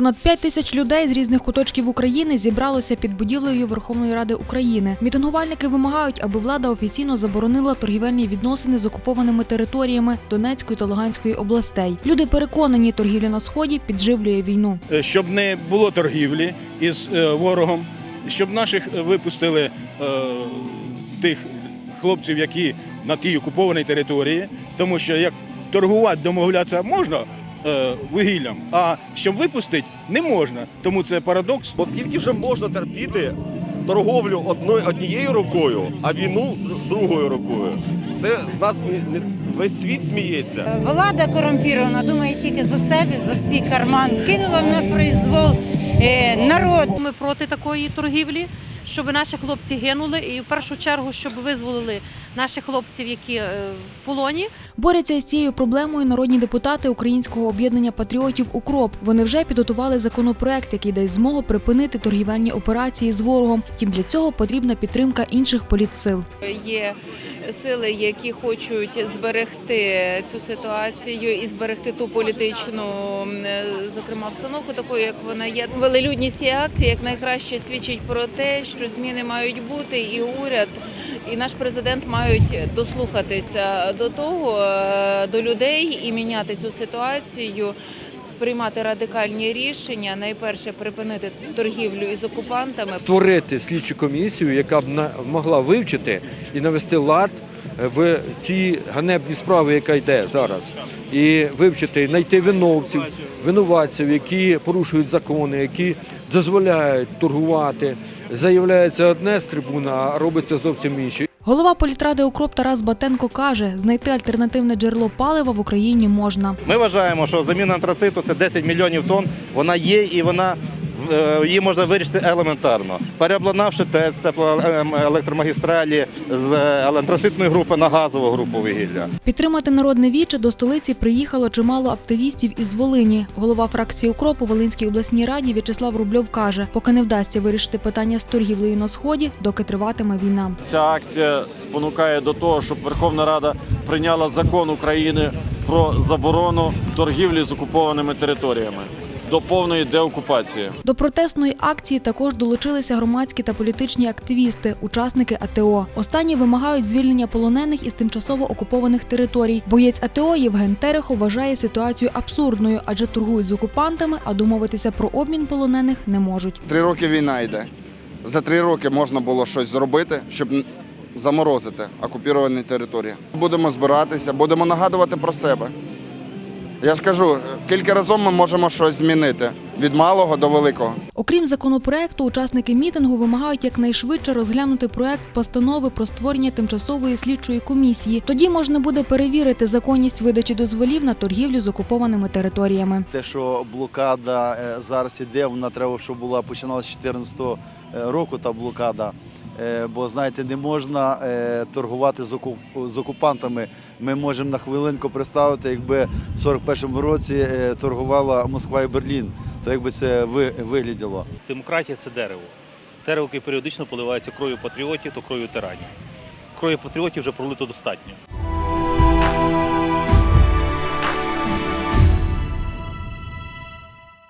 Понад 5 тисяч людей з різних куточків України зібралося під будівлею Верховної Ради України. Мітингувальники вимагають, аби влада офіційно заборонила торгівельні відносини з окупованими територіями Донецької та Луганської областей. Люди переконані, торгівля на сході підживлює війну. Е, щоб не було торгівлі із е, ворогом, щоб наших е, випустили тих хлопців, які на тій окупованій території, тому що як торгувати, домовлятися можна вугіллям, а щоб випустити не можна. Тому це парадокс. Бо скільки вже можна терпіти торговлю одною однією рукою, а війну другою рукою? Це з нас не, не весь світ сміється. Влада корумпірована думає тільки за себе, за свій карман. Кинула на произвол е, народ. Ми проти такої торгівлі, щоб наші хлопці гинули, і в першу чергу, щоб визволили наших хлопців, які е, в полоні. Борються із цією проблемою народні депутати Українського об'єднання патріотів Укроп. Вони вже підготували законопроект, який дасть змогу припинити торгівельні операції з ворогом. Втім, для цього потрібна підтримка інших політсил. Є сили, які хочуть зберегти цю ситуацію і зберегти ту політичну, е, зокрема, обстановку такою, як вона є. Велелюдність цієї акції як найкраще свідчить про те, що зміни мають бути, і уряд, і наш президент мають дослухатися до того, е, до людей і міняти цю ситуацію. Приймати радикальні рішення, найперше припинити торгівлю із окупантами, створити слідчу комісію, яка б могла вивчити і навести лад в ці ганебні справи, яка йде зараз, і вивчити, знайти виновців, винуватців, які порушують закони, які дозволяють торгувати. Заявляється одне з трибуна, а робиться зовсім інше. Голова політради Укроп Тарас Батенко каже, знайти альтернативне джерело палива в Україні можна. Ми вважаємо, що заміна антрациту це 10 мільйонів тонн. Вона є і вона е, її можна вирішити елементарно. Переобладнавши ТЕЦ, електромагістралі з е, антрацитної групи на газову групу вугілля. Підтримати народне віче до столиці приїхало чимало активістів із Волині. Голова фракції Укроп у Волинській обласній раді В'ячеслав Рубльов каже, поки не вдасться вирішити питання з торгівлею на сході, доки триватиме війна. Ця акція спонукає до того, щоб Верховна Рада прийняла закон України про заборону торгівлі з окупованими територіями до повної деокупації. До протестної акції також долучилися громадські та політичні активісти, учасники АТО. Останні вимагають звільнення полонених із тимчасово окупованих територій. Боєць АТО Євген Терехов вважає ситуацію абсурдною, адже торгують з окупантами, а домовитися про обмін полонених не можуть. Три роки війна йде. За три роки можна було щось зробити, щоб заморозити окуповані території. Будемо збиратися, будемо нагадувати про себе. Я ж кажу, кілька разів ми можемо щось змінити від малого до великого. Окрім законопроекту, учасники мітингу вимагають якнайшвидше розглянути проект постанови про створення тимчасової слідчої комісії. Тоді можна буде перевірити законність видачі дозволів на торгівлю з окупованими територіями. Те, що блокада е, зараз іде, вона треба, щоб була починалася з 2014 року та блокада. Е, Бо знаєте, не можна е, торгувати з окупантами. Ми можемо на хвилинку представити, якби в 41-му році е, торгувала Москва і Берлін, то якби це виглядало. Демократія це дерево. Дерево, яке періодично поливається кров'ю патріотів та кров'ю тиранів. Крові патріотів вже пролито достатньо.